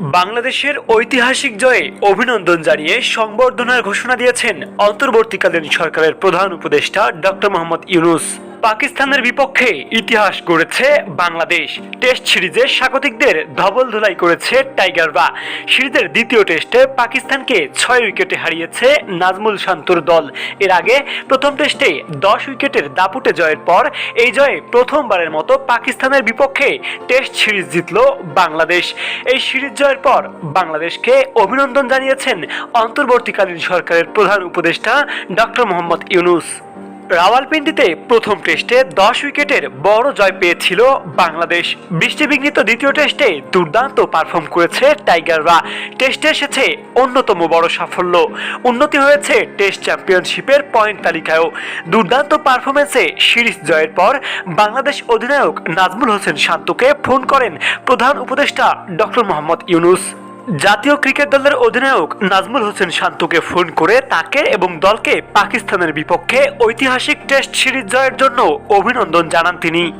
বাংলাদেশের ঐতিহাসিক জয়ে অভিনন্দন জানিয়ে সংবর্ধনার ঘোষণা দিয়েছেন অন্তর্বর্তীকালীন সরকারের প্রধান উপদেষ্টা ড মোহাম্মদ ইউনুস। পাকিস্তানের বিপক্ষে ইতিহাস গড়েছে বাংলাদেশ। টেস্ট সিরিজে স্বাগতিকদের ধবল ধুলাই করেছে টাইগাররা সিরিজের দ্বিতীয় টেস্টে পাকিস্তানকে ছয় উইকেটে হারিয়েছে নাজমুল শান্তর দল। এর আগে প্রথম টেস্টে দশ উইকেটের দাপুটে জয়ের পর এই জয়ে প্রথমবারের মতো পাকিস্তানের বিপক্ষে টেস্ট সিরিজ জিতল বাংলাদেশ। এই সিরিজ জয়ের পর বাংলাদেশকে অভিনন্দন জানিয়েছেন অন্তর্বর্তীকালীন সরকারের প্রধান উপদেষ্টা ডক্টর মোহাম্মদ ইউনুস। রাওয়ালপিন্ডিতে প্রথম টেস্টে দশ উইকেটের বড় জয় পেয়েছিল বাংলাদেশ। বৃষ্টিবিঘ্নিত দ্বিতীয় টেস্টে দুর্দান্ত পারফর্ম করেছে টাইগাররা। টেস্টে এসেছে অন্যতম বড় সাফল্য। উন্নতি হয়েছে টেস্ট চ্যাম্পিয়নশিপের পয়েন্ট তালিকায়ও। দুর্দান্ত পারফরমেন্সে সিরিজ জয়ের পর বাংলাদেশ অধিনায়ক নাজমুল হোসেন শান্তকে ফোন করেন প্রধান উপদেষ্টা ডক্টর মোহাম্মদ ইউনুস। জাতীয় ক্রিকেট দলের অধিনায়ক নাজমুল হোসেন শান্তকে ফোন করে তাকে এবং দলকে পাকিস্তানের বিপক্ষে ঐতিহাসিক টেস্ট সিরিজ জয়ের জন্য অভিনন্দন জানান তিনি।